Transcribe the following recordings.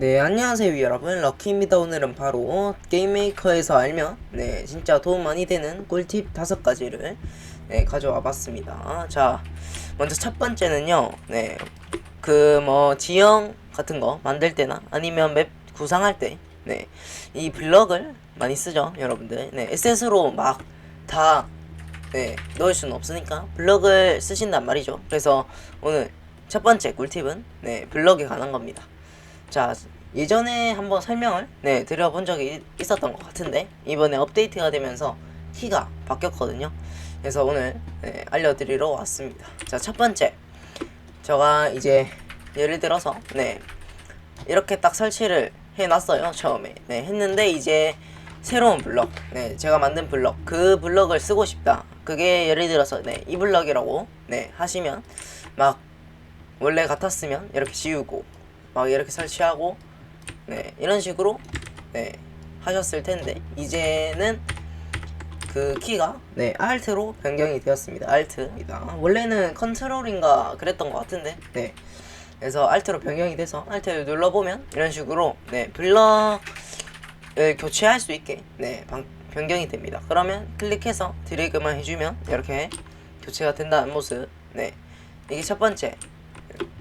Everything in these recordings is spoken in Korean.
네, 안녕하세요 여러분. 럭키입니다. 오늘은 바로 게임메이커에서 알면 네 진짜 도움 많이 되는 꿀팁 다섯 가지를 네, 가져와 봤습니다. 자 먼저 첫 번째는요 네 그 뭐 지형 같은 거 만들 때나 아니면 맵 구상할 때 네 이 블럭을 많이 쓰죠 여러분들. 네 에셋으로 막다 네, 넣을 수는 없으니까 블럭을 쓰신단 말이죠. 그래서 오늘 첫 번째 꿀팁은 네 블럭에 관한 겁니다 자 예전에 한번 설명을 네 드려본 적이 있- 있었던 것 같은데 이번에 업데이트가 되면서 키가 바뀌었거든요. 그래서 오늘 네, 알려드리러 왔습니다. 자 첫 번째. 제가 이제 예를 들어서 네 이렇게 딱 설치를 해놨어요 처음에. 네 했는데 이제 새로운 블럭 네 제가 만든 블럭 그 블럭을 쓰고 싶다. 그게 예를 들어서 네이 블럭이라고 네 하시면 막 원래 같았으면 이렇게 지우고 막 이렇게 설치하고 네 이런 식으로 네 하셨을 텐데 이제는 그 키가 네 Alt로 변경이 되었습니다. Alt입니다. 원래는 컨트롤인가 그랬던 것 같은데 네. 그래서 Alt로 변경이 돼서 Alt를 눌러보면 이런 식으로 네 블럭을 교체할 수 있게 네 방, 변경이 됩니다. 그러면 클릭해서 드래그만 해주면 이렇게 교체가 된다는 모습 네. 이게 첫 번째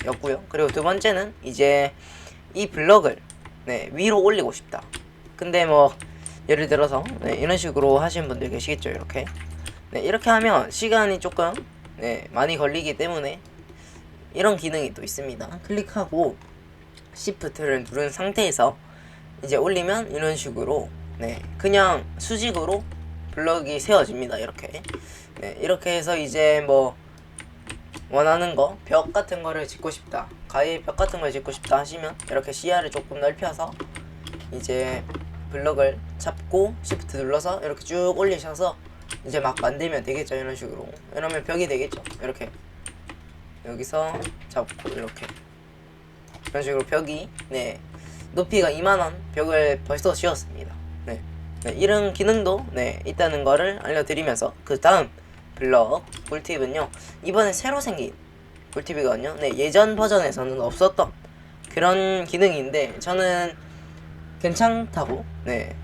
였고요. 그리고 두 번째는 이제 이 블럭을 네, 위로 올리고 싶다. 근데 뭐 예를 들어서 네, 이런 식으로 하시는 분들 계시겠죠. 이렇게 네, 이렇게 하면 시간이 조금 네, 많이 걸리기 때문에 이런 기능이 또 있습니다. 클릭하고 Shift를 누른 상태에서 이제 올리면 이런 식으로 네, 그냥 수직으로 블럭이 세워집니다. 이렇게 네, 이렇게 해서 이제 뭐 원하는 거, 벽 같은 거를 짓고 싶다. 가위 벽 같은 걸 짓고 싶다 하시면 이렇게 시야를 조금 넓혀서 이제 블럭을 잡고 시프트 눌러서 이렇게 쭉 올리셔서 이제 막 만들면 되겠죠. 이런 식으로. 이러면 벽이 되겠죠. 이렇게. 여기서 잡고 이렇게. 이런 식으로 벽이 네. 높이가 이만한 벽을 벌써 지었습니다. 네. 네, 이런 기능도 네, 있다는 거를 알려드리면서 그 다음 블럭 꿀팁은요 이번에 새로 생긴 꿀팁이거든요. 네 예전 버전에서는 없었던 그런 기능인데 저는 괜찮다고 네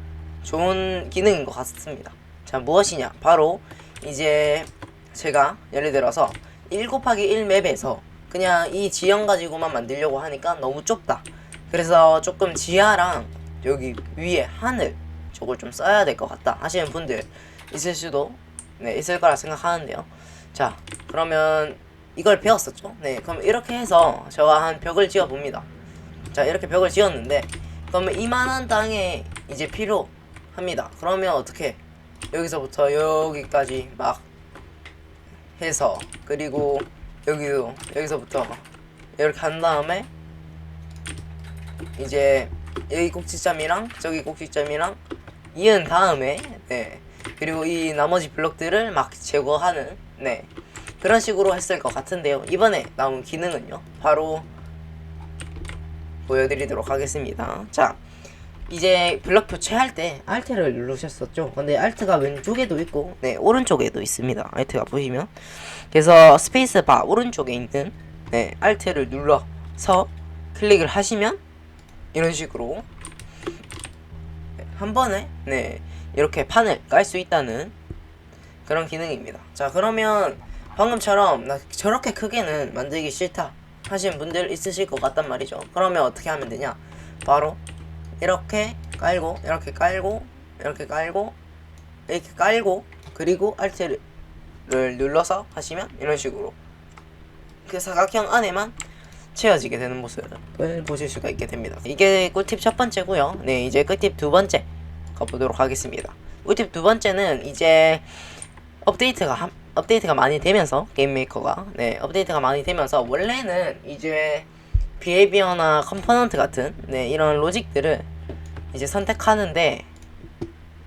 좋은 기능인 것 같습니다. 자 무엇이냐? 바로 이제 제가 예를 들어서 1 곱하기 1 맵에서 그냥 이 지형 가지고만 만들려고 하니까 너무 좁다. 그래서 조금 지하랑 여기 위에 하늘 저걸 좀 써야 될 것 같다 하시는 분들 있을 수도 네 있을 거라 생각하는데요. 자 그러면 이걸 배웠었죠? 네 그럼 이렇게 해서 제가 한 벽을 지어 봅니다. 자 이렇게 벽을 지었는데 그러면 이만한 땅에 이제 필요합니다. 그러면 어떻게 여기서부터 여기까지 막 해서 그리고 여기도 여기서부터 이렇게 한 다음에 이제 여기 꼭지점이랑 저기 꼭지점이랑 이은 다음에 네 그리고 이 나머지 블록들을 막 제거하는 네. 그런 식으로 했을 것 같은데요. 이번에 나온 기능은요. 바로 보여드리도록 하겠습니다. 자 이제 블럭 교체할 때 Alt를 누르셨었죠? 근데 Alt가 왼쪽에도 있고 네 오른쪽에도 있습니다. Alt가 보시면. 그래서 스페이스 바 오른쪽에 있는 네 Alt를 눌러서 클릭을 하시면 이런 식으로 네, 한 번에 네 이렇게 판을 깔 수 있다는 그런 기능입니다. 자 그러면 방금처럼 나 저렇게 크게는 만들기 싫다 하시는 분들 있으실 것 같단 말이죠. 그러면 어떻게 하면 되냐? 바로 이렇게 깔고 이렇게 깔고 이렇게 깔고 이렇게 깔고 그리고 Alt를 눌러서 하시면 이런 식으로 그 사각형 안에만 채워지게 되는 모습을 보실 수가 있게 됩니다. 이게 꿀팁 첫 번째고요. 네, 이제 꿀팁 두 번째 가보도록 하겠습니다. 꿀팁 두 번째는 이제 업데이트가 한- 업데이트가 많이 되면서 게임 메이커가 네 업데이트가 많이 되면서 원래는 이제 비헤비어나 컴포넌트 같은 네 이런 로직들을 이제 선택하는데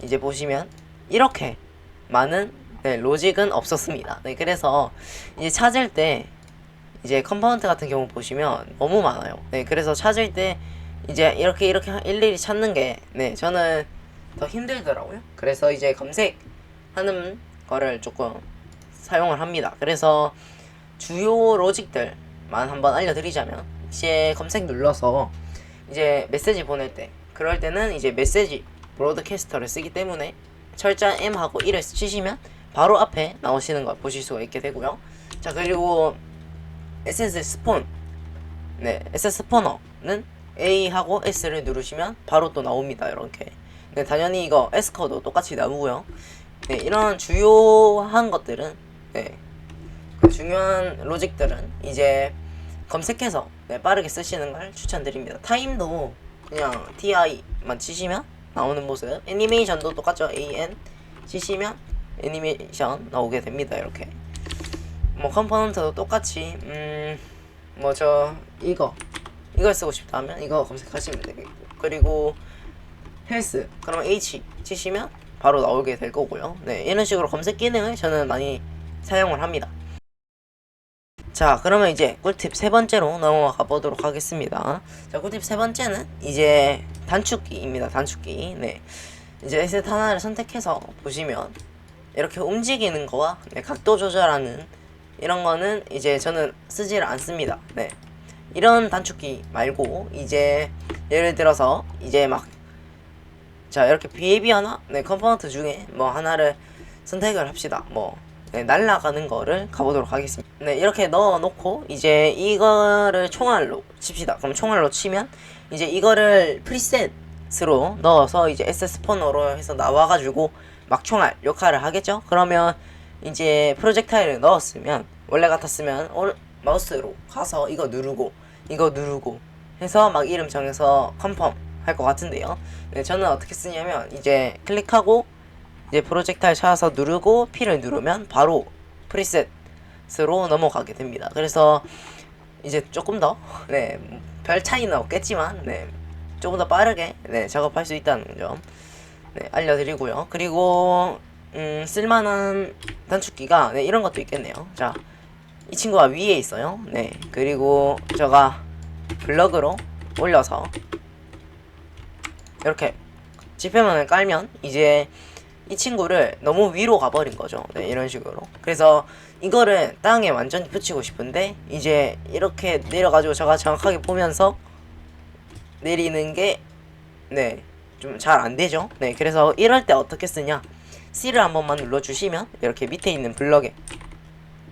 이제 보시면 이렇게 많은 네, 로직은 없었습니다. 네 그래서 이제 찾을 때 이제 컴포넌트 같은 경우 보시면 너무 많아요. 네, 그래서 찾을 때 이제 이렇게 이렇게 일일이 찾는 게 네, 저는 더 힘들더라고요. 그래서 이제 검색하는 거를 조금 사용을 합니다. 그래서 주요 로직들만 한번 알려드리자면 이제 검색 눌러서 이제 메시지 보낼 때 그럴 때는 이제 메시지 브로드캐스터를 쓰기 때문에 철자 M하고 1을 치시면 바로 앞에 나오시는 걸 보실 수가 있게 되고요. 자 그리고 SS 스폰 네 SS 스포너는 A하고 S를 누르시면 바로 또 나옵니다. 이렇게 네 당연히 이거 코도 똑같이 나오고요. 네 이런 주요한 것들은 네. 그 중요한 로직들은 이제 검색해서 네, 빠르게 쓰시는 걸 추천드립니다. 타임도 그냥 TI만 치시면 나오는 모습. 애니메이션도 똑같죠. AN 치시면 애니메이션 나오게 됩니다. 이렇게. 뭐 컴포넌트도 똑같이 음 뭐 저 이거 이걸 쓰고 싶다면 이거 검색하시면 되겠고 그리고 헬스 그러면 H 치시면 바로 나오게 될 거고요. 네 이런 식으로 검색 기능을 저는 많이 사용을 합니다. 자 그러면 이제 꿀팁 세 번째로 넘어가 보도록 하겠습니다 자 꿀팁 세 번째는 이제 단축키입니다 단축키 네 이제 에셋 하나를 선택해서 보시면 이렇게 움직이는 거와 네, 각도 조절하는 이런 거는 이제 저는 쓰지를 않습니다 네 이런 단축키 말고 이제 예를 들어서 이제 막 자 이렇게 비앱이 하나 네 컴포넌트 중에 뭐 하나를 선택을 합시다 뭐 네, 날라가는 거를 가보도록 하겠습니다. 네, 이렇게 넣어 놓고 이제 이거를 총알로 칩시다. 그럼 총알로 치면 이제 이거를 프리셋으로 넣어서 이제 SS 스포너로 해서 나와가지고 막 총알 역할을 하겠죠? 그러면 이제 프로젝타일을 넣었으면 원래 같았으면 오 마우스로 가서 이거 누르고 이거 누르고 해서 막 이름 정해서 컨펌 할 것 같은데요. 네, 저는 어떻게 쓰냐면 이제 클릭하고 이제 프로젝타일 찾아서 누르고 P를 누르면 바로 프리셋으로 넘어가게 됩니다. 그래서 이제 조금 더, 네, 별 차이는 없겠지만, 네, 조금 더 빠르게, 네, 작업할 수 있다는 점, 네, 알려드리고요. 그리고, 음, 쓸만한 단축키가, 네, 이런 것도 있겠네요. 자, 이 친구가 위에 있어요. 네, 그리고 제가 블럭으로 올려서, 이렇게 지표면을 깔면, 이제, 이 친구를 너무 위로 가버린 거죠. 네, 이런 식으로. 그래서 이거를 땅에 완전히 붙이고 싶은데 이제 이렇게 내려가지고 제가 정확하게 보면서 내리는 게 네, 좀 잘 안 되죠. 네, 그래서 이럴 때 어떻게 쓰냐? C를 한 번만 눌러주시면 이렇게 밑에 있는 블럭에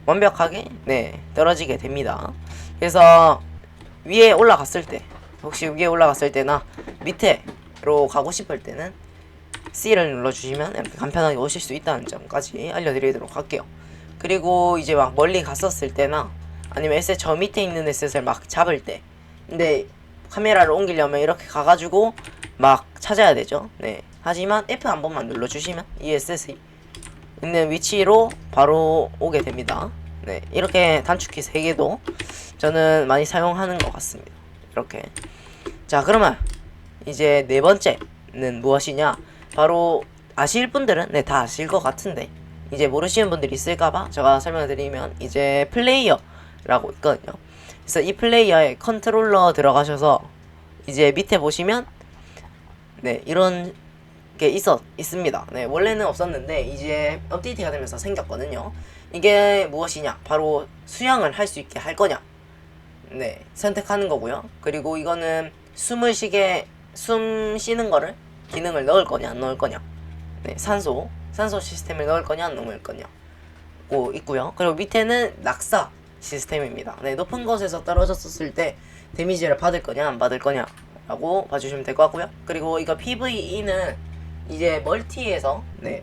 완벽하게 네 떨어지게 됩니다. 그래서 위에 올라갔을 때 혹시 위에 올라갔을 때나 밑에 로 가고 싶을 때는 C를 눌러주시면 이렇게 간편하게 오실 수 있다는 점까지 알려드리도록 할게요. 그리고 이제 막 멀리 갔었을 때나 아니면 에셋 저 밑에 있는 에셋을 막 잡을 때 근데 카메라를 옮기려면 이렇게 가가지고 막 찾아야 되죠. 네. 하지만 F 한 번만 눌러주시면 이 에셋이 있는 위치로 바로 오게 됩니다. 네. 이렇게 단축키 3개도 저는 많이 사용하는 것 같습니다. 이렇게. 자, 그러면 이제 네 번째는 무엇이냐? 바로 아실 분들은 네 다 아실 것 같은데 이제 모르시는 분들이 있을까봐 제가 설명을 드리면 이제 플레이어라고 있거든요. 그래서 이 플레이어에 컨트롤러 들어가셔서 이제 밑에 보시면 네 이런 게 있었 있습니다. 네 원래는 없었는데 이제 업데이트가 되면서 생겼거든요. 이게 무엇이냐? 바로 수영을 할 수 있게 할 거냐? 네 선택하는 거고요. 그리고 이거는 숨을 쉬게 숨 쉬는 거를 기능을 넣을 거냐 안 넣을 거냐. 네, 산소 산소 시스템을 넣을 거냐 안 넣을 거냐. 고 있고요. 그리고 밑에는 낙사 시스템입니다. 네, 높은 곳에서 떨어졌을 때 데미지를 받을 거냐 안 받을 거냐 라고 봐주시면 될 것 같고요. 그리고 이거 PVE는 이제 멀티에서 네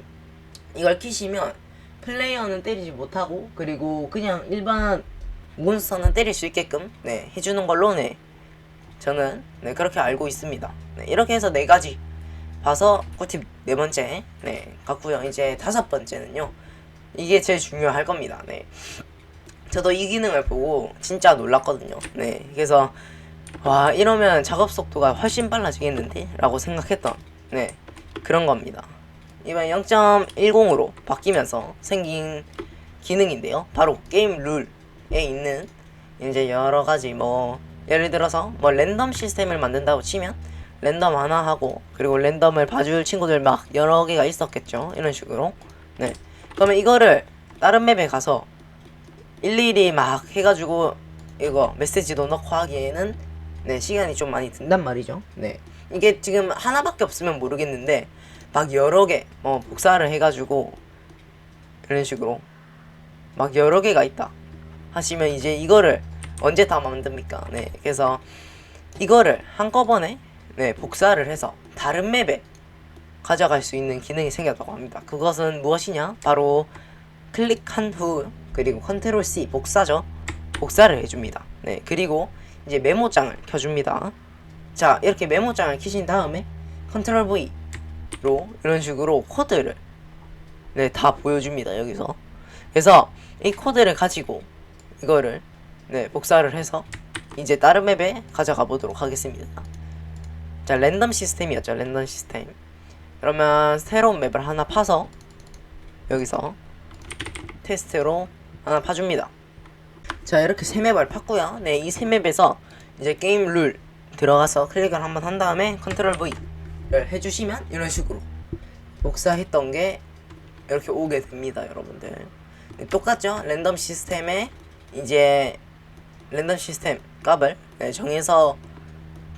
이걸 키시면 플레이어는 때리지 못하고 그리고 그냥 일반 몬스터는 때릴 수 있게끔 네 해주는 걸로 네 저는 네 그렇게 알고 있습니다. 네, 이렇게 해서 네 가지 봐서 꿀팁 네 번째 네 같고요. 이제 다섯 번째는요. 이게 제일 중요할 겁니다. 네. 저도 이 기능을 보고 진짜 놀랐거든요. 네 그래서 와 이러면 작업 속도가 훨씬 빨라지겠는데 라고 생각했던 네 그런 겁니다. 이번 0.10으로 바뀌면서 생긴 기능인데요. 바로 게임 룰에 있는 이제 여러 가지 뭐 예를 들어서 뭐 랜덤 시스템을 만든다고 치면 랜덤 하나 하고 그리고 랜덤을 봐줄 친구들 막 여러 개가 있었겠죠. 이런 식으로. 네. 그러면 이거를 다른 맵에 가서 일일이 막 해가지고 이거 메시지도 넣고 하기에는 네 시간이 좀 많이 든단 말이죠. 네. 이게 지금 하나밖에 없으면 모르겠는데 막 여러 개 뭐 복사를 해가지고 이런 식으로 막 여러 개가 있다 하시면 이제 이거를 언제 다 만듭니까? 네 그래서 이거를 한꺼번에 네 복사를 해서 다른 맵에 가져갈 수 있는 기능이 생겼다고 합니다. 그것은 무엇이냐? 바로 클릭한 후 그리고 컨트롤 C 복사죠. 복사를 해줍니다. 네 그리고 이제 메모장을 켜줍니다. 자 이렇게 메모장을 켜신 다음에 컨트롤 V로 이런 식으로 코드를 네 다 보여줍니다 여기서 그래서 이 코드를 가지고 이거를 네 복사를 해서 이제 다른 맵에 가져가 보도록 하겠습니다. 자 랜덤 시스템이었죠 랜덤 시스템. 그러면 새로운 맵을 하나 파서 여기서 테스트로 하나 파줍니다. 자 이렇게 세 맵을 팠고요. 네이 세 맵에서 이제 게임 룰 들어가서 클릭을 한번 한 다음에 컨트롤 V를 해주시면 이런 식으로 복사했던 게 이렇게 오게 됩니다, 여러분들. 네, 똑같죠? 랜덤 시스템에 이제 랜덤 시스템 값을 네, 정해서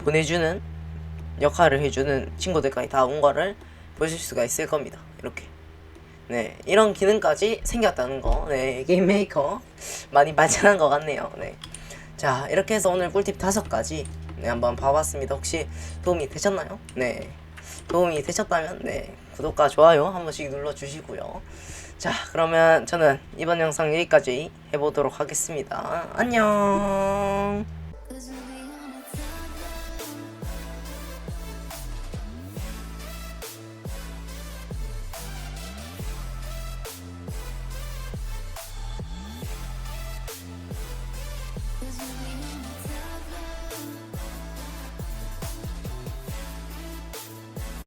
보내주는 역할을 해주는 친구들까지 다 온 거를 보실 수가 있을 겁니다. 이렇게. 네, 이런 기능까지 생겼다는 거. 네, 게임 메이커 많이 발전한 것 같네요. 네. 자, 이렇게 해서 오늘 꿀팁 다섯 가지 네, 한번 봐봤습니다. 혹시 도움이 되셨나요? 네. 도움이 되셨다면 네, 구독과 좋아요 한 번씩 눌러주시고요. 자 그러면 저는 이번 영상 여기까지 해보도록 하겠습니다. 안녕